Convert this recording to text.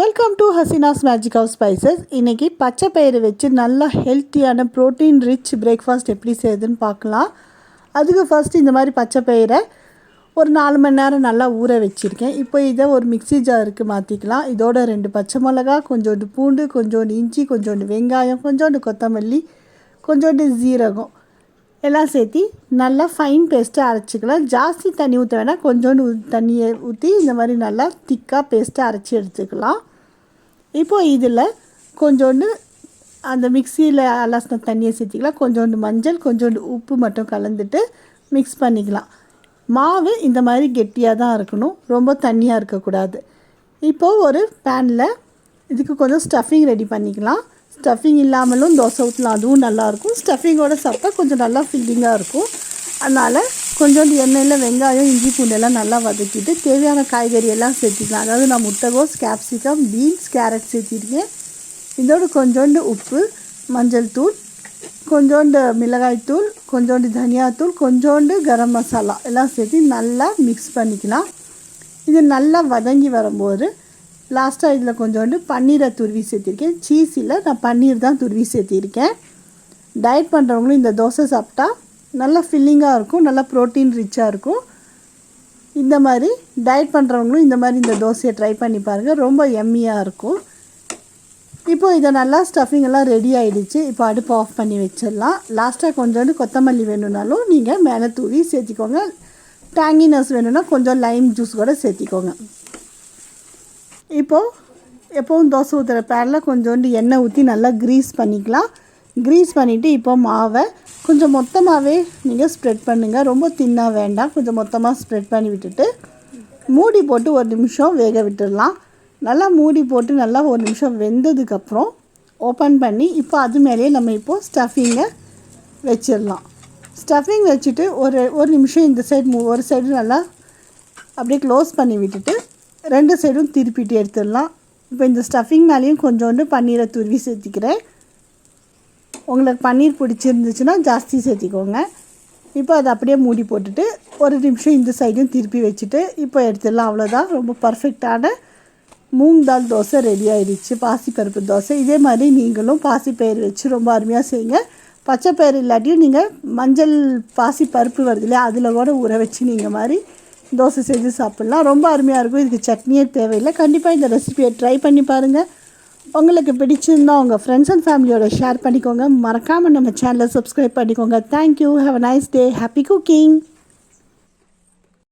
Welcome to Hasina's magic house spices இன்றைக்கி பச்சை பயிறு வச்சு நல்லா ஹெல்த்தியான ப்ரோட்டீன் ரிச் பிரேக்ஃபாஸ்ட் எப்படி செய்யுதுன்னு பார்க்கலாம். அதுக்கு ஃபர்ஸ்ட் இந்த மாதிரி பச்சை பயிரை ஒரு நாலு மணி நேரம் நல்லா ஊற வச்சுருக்கேன். இப்போ இதை ஒரு மிக்ஸி ஜாருக்கு மாற்றிக்கலாம் இதோட ரெண்டு பச்சை மிளகா கொஞ்சோண்டு பூண்டு கொஞ்சோண்டு இஞ்சி கொஞ்சோண்டு வெங்காயம் கொஞ்சோண்டு கொத்தமல்லி கொஞ்சோண்டு ஜீரகம் எல்லாம் சேர்த்து நல்லா ஃபைன் பேஸ்ட்டாக அரைச்சிக்கலாம். ஜாஸ்தி தண்ணி ஊற்ற வேணால் கொஞ்சோண்டு தண்ணியை ஊற்றி இந்த மாதிரி நல்லா திக்காக பேஸ்ட்டாக அரைச்சி எடுத்துக்கலாம். இப்போது இதில் கொஞ்சோண்டு அந்த மிக்சியில் அலசின தண்ணியை சேர்த்திக்கலாம். கொஞ்சோண்டு மஞ்சள் கொஞ்சோண்டு உப்பு மட்டும் கலந்துட்டு மிக்ஸ் பண்ணிக்கலாம். மாவு இந்த மாதிரி கெட்டியாக தான் இருக்கணும். ரொம்ப தண்ணியாக இருக்கக்கூடாது. இப்போது ஒரு பேனில் இதுக்கு கொஞ்சம் ஸ்டஃபிங் ரெடி பண்ணிக்கலாம். ஸ்டஃபிங் இல்லாமலும் தோசை ஊற்றலாம் அதுவும் நல்லாயிருக்கும் ஸ்டஃபிங்கோட சாப்பிட்டா கொஞ்சம் நல்லா ஃபில்லிங்காக இருக்கும். அதனால் கொஞ்சோண்டு எண்ணெயில் வெங்காயம் இஞ்சி பூண்டெல்லாம் நல்லா வதக்கிட்டு தேவையான காய்கறி எல்லாம் சேர்த்திக்கலாம். அதாவது நான் முட்டைகோஸ் கேப்சிகம் பீன்ஸ் கேரட் சேர்த்திருக்கேன். இதோடு கொஞ்சோண்டு உப்பு மஞ்சள் தூள் கொஞ்சோண்டு மிளகாய்த்தூள் கொஞ்சோண்டு தனியாத்தூள் கொஞ்சோண்டு கரம் மசாலா எல்லாம் சேர்த்து நல்லா மிக்ஸ் பண்ணிக்கலாம். இது நல்லா வதங்கி வரும்போது லாஸ்ட்டாக இதில் கொஞ்சோண்டு பன்னீரை துருவி சேர்த்திருக்கேன். சீஸில் நான் பன்னீர் தான் துருவி சேர்த்திருக்கேன். டயட் பண்ணுறவங்களும் இந்த தோசை சாப்பிட்டா நல்லா ஃபில்லிங்காக இருக்கும் நல்லா ப்ரோட்டீன் ரிச்சாக இருக்கும். இந்த மாதிரி டயட் பண்ணுறவங்களும் இந்த மாதிரி இந்த தோசையை ட்ரை பண்ணி பாருங்கள் ரொம்ப எம்மியாக இருக்கும். இப்போ இதை நல்லா ஸ்டஃபிங் எல்லாம் ரெடி ஆகிடுச்சு இப்போ அடுப்பு ஆஃப் பண்ணி வச்சிடலாம். லாஸ்ட்டாக கொஞ்சோண்டு கொத்தமல்லி வேணும்னாலும் நீங்கள் மேலே தூவி சேர்த்திக்கோங்க. டேங்கினஸ் வேணும்னா கொஞ்சம் லைம் ஜூஸ் கூட சேர்த்திக்கோங்க. இப்போது எப்போவும் தோசை ஊற்றுற பேரில் கொஞ்சோண்டு எண்ணெய் ஊற்றி நல்லா க்ரீஸ் பண்ணிக்கலாம். க்ரீஸ் பண்ணிவிட்டு இப்போ மாவை கொஞ்சம் மொத்தமாகவே நீங்கள் ஸ்ப்ரெட் பண்ணுங்கள் ரொம்ப தின்னாக வேண்டாம். கொஞ்சம் மொத்தமாக ஸ்ப்ரெட் பண்ணி விட்டுட்டு மூடி போட்டு ஒரு நிமிஷம் வேக விட்டுடலாம். நல்லா மூடி போட்டு நல்லா ஒரு நிமிஷம் வெந்ததுக்கப்புறம் ஓப்பன் பண்ணி இப்போ அது மேலேயே நம்ம இப்போது ஸ்டஃபிங்கை வச்சிடலாம். ஸ்டஃபிங் வச்சுட்டு ஒரு ஒரு நிமிஷம் இந்த சைடு ஒரு சைடு நல்லா அப்படியே க்ளோஸ் பண்ணி விட்டுட்டு ரெண்டு சைடும் திருப்பிட்டு எடுத்துடலாம். இப்போ இந்த ஸ்டஃபிங் மேலேயும் கொஞ்சோண்டு பன்னீரை துருவி சேர்த்திக்கிறேன். உங்களுக்கு பன்னீர் பிடிச்சிருந்துச்சுன்னா ஜாஸ்தி சேர்த்திக்கோங்க. இப்போ அதை அப்படியே மூடி போட்டுட்டு ஒரு நிமிஷம் இந்த சைடும் திருப்பி வச்சுட்டு இப்போ எடுத்துடலாம். அவ்வளோதான் ரொம்ப பர்ஃபெக்டான மூங் தால் தோசை ரெடி ஆயிடுச்சு. பாசிப்பருப்பு தோசை. இதே மாதிரி நீங்களும் பாசிப்பயிர் வச்சு ரொம்ப அருமையாக செய்யுங்க. பச்சை பயிறு இல்லாட்டியும் நீங்கள் மஞ்சள் பாசி பருப்பு வருது இல்லையா அதில் கூட ஊற வச்சு நீங்கள் மாதிரி தோசை செஞ்சு சாப்பிட்லாம். ரொம்ப அருமையாக இருக்கும். இதுக்கு சட்னியே தேவையில்லை. கண்டிப்பாக இந்த ரெசிபியை ட்ரை பண்ணி பாருங்கள் உங்களுக்கு பிடிச்சிருந்தா உங்கள் ஃப்ரெண்ட்ஸ் அண்ட் ஃபேமிலியோட ஷேர் பண்ணிக்கோங்க. மறக்காமல் நம்ம சேனலை சப்ஸ்கிரைப் பண்ணிக்கோங்க. Thank you have a nice day happy cooking